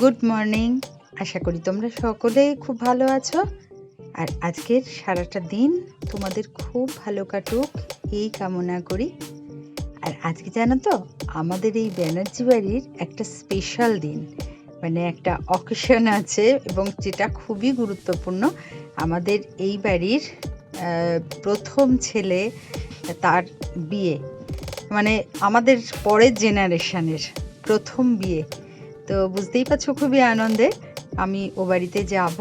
Good morning আশা করি তোমরা সকলেই খুব ভালো আছো। আর আজকের সারাটা দিন তোমাদের খুব ভালো কাটুক, এই কামনা করি। আর আজকে জানো তো, আমাদের এই ব্যানার্জি বাড়ির একটা স্পেশাল দিন। মানে একটা অকেশন আছে এবং যেটা খুবই গুরুত্বপূর্ণ। আমাদের এই বাড়ির প্রথম ছেলে, তার বিয়ে। মানে আমাদের পরের জেনারেশনের প্রথম বিয়ে। তো বুঝতেই পারছ খুবই আনন্দে। আমি ও বাড়িতে যাব,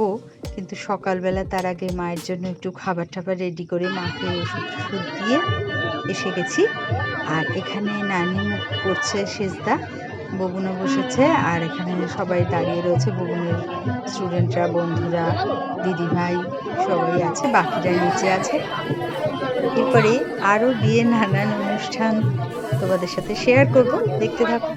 কিন্তু সকালবেলা তার আগে মায়ের জন্য একটু খাবার টাবার রেডি করে মাকে ওষুধ টষুধ দিয়ে এসে গেছি। আর এখানে নানি করছে সেজদা, বগুনো বসেছে, আর এখানে সবাই দাঁড়িয়ে রয়েছে। বগুনের স্টুডেন্টরা বন্ধুরা, দিদিভাই সবাই আছে, বাকিরা নিচে আছে। এরপরে আরও বিয়ে নানান অনুষ্ঠান তোমাদের সাথে শেয়ার করব। দেখতে থাকো।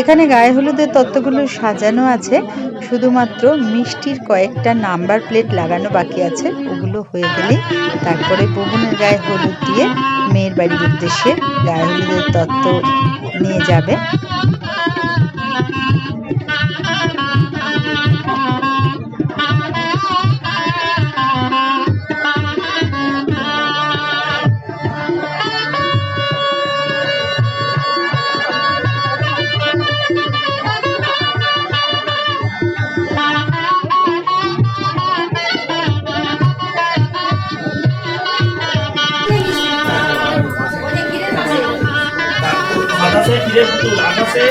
এখানে গায়ে হলুদের তত্ত্বগুলো সাজানো আছে। শুধুমাত্র মিষ্টির কয়েকটা নাম্বার প্লেট লাগানো বাকি আছে। ওগুলো হয়ে গেলে তারপরে বগুনের গায়ে হলুদ দিয়ে মেয়ের বাড়ির উদ্দেশ্যে গায়ে হলুদের তত্ত্ব নিয়ে যাবে। আকাশে ফিরে পুতুল? আকাশে?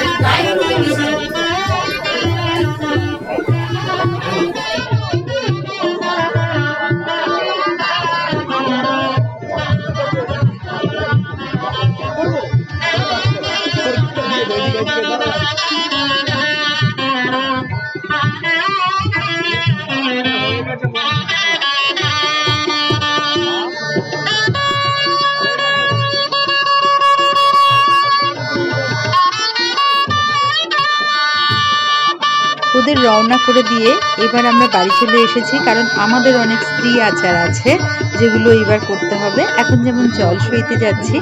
রওনা করে দিয়ে এবার আমরা বাড়ি চলে এসেছি, কারণ আমাদের অনেক স্ত্রী আচার আছে যেগুলো এবার করতে হবে। এখন যেমন জল সইতে যাচ্ছি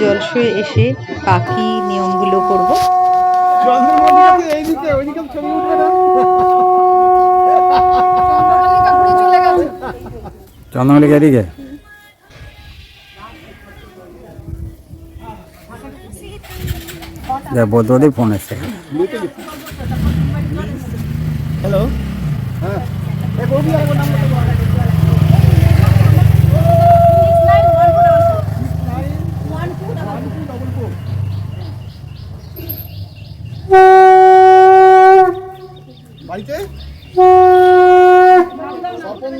জল সয়ে এসে বাকি নিয়মগুলো করব। চন্দ্রমল্লিকা ফোন এসছে। হ্যালো হ্যাঁ। নাম্বারটা বল বাড়িতে? স্বপন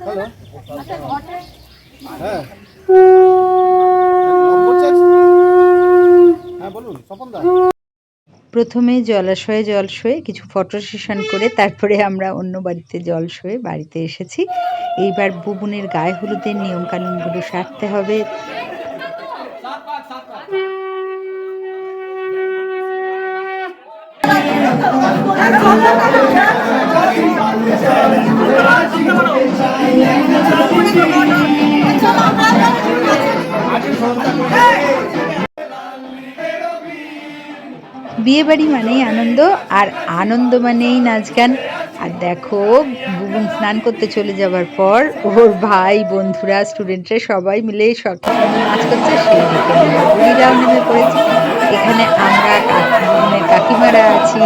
হ্যালো। হ্যাঁ। হ্যাঁ বলুন স্বপন দা প্রথমে জলাশয়ে জল শোয়ে কিছু ফটো সেশন করে তারপরে আমরা অন্য বাড়িতে জল শোয়ে বাড়িতে এসেছি। এইবার বুবুনের গায়ে হলুদের নিয়ম কানুনগুলো সারতে হবে। বিয়ে বাড়ি মানেই আনন্দ, আর আনন্দ মানেই নাচ গান। আর দেখো, বুবুন স্নান করতে চলে যাবার পর ওর ভাই, বন্ধুরা স্টুডেন্টরা সবাই মিলে সব নাচ করছে সেই নেমে পড়েছে। এখানে আমরা কাকি কাকিমারা আছি,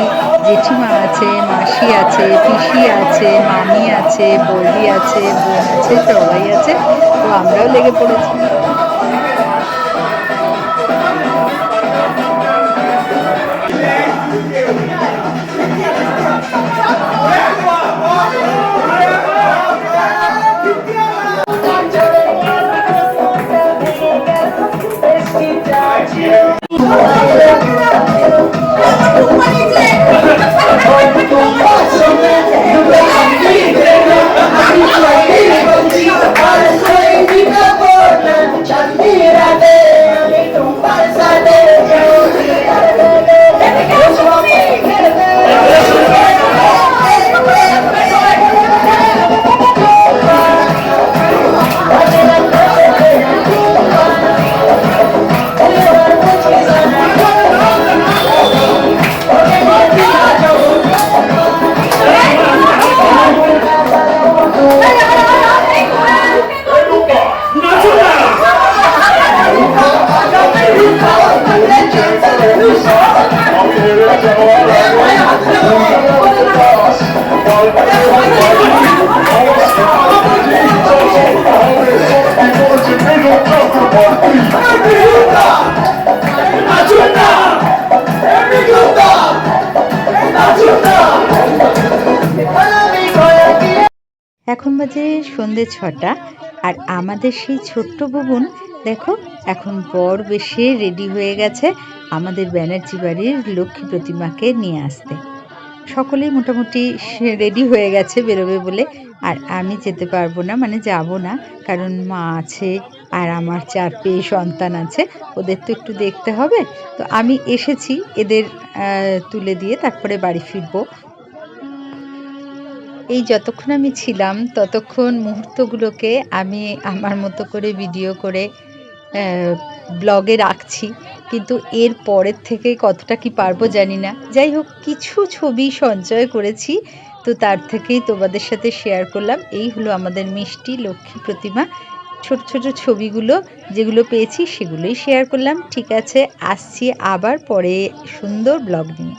জেঠিমা আছে, মাসি আছে, পিসি আছে, মামি আছে, বৌদি আছে, বোন আছে, সবাই আছে। তো আমরাও লেগে পড়েছি। よ。এখন বাজে সন্ধে ছটা, আর আমাদের সেই ছোট্ট বুবুন দেখো, এখন বর বেশি রেডি হয়ে গেছে আমাদের ব্যানার্জি বাড়ির লক্ষ্মী প্রতিমাকে নিয়ে আসতে। সকলেই মোটামুটি রেডি হয়ে গেছে, বেরোবে বলে। আর আমি যেতে পারব না মানে যাব না, কারণ মা আছে আর আমার চার পেয়ে সন্তান আছে, ওদের তো একটু দেখতে হবে। তো আমি এসেছি এদের তুলে দিয়ে, তারপরে বাড়ি ফিরবো। এই যতক্ষণ আমি ছিলাম, ততক্ষণ মুহূর্তগুলোকে আমি আমার মতো করে ভিডিও করে ব্লগে রাখছি। কিন্তু এর পরের থেকে কতটা কি পারব জানি না। যাই হোক, কিছু ছবি সঞ্চয় করেছি। তো তার থেকেই তোমাদের সাথে শেয়ার করলাম। এই হলো আমাদের মিষ্টি লক্ষ্মী প্রতিমা। ছোট ছোট ছবিগুলো যেগুলো পেয়েছি সেগুলোই শেয়ার করলাম। ঠিক আছে, আসছি আবার পরে সুন্দর ব্লগ নিয়ে।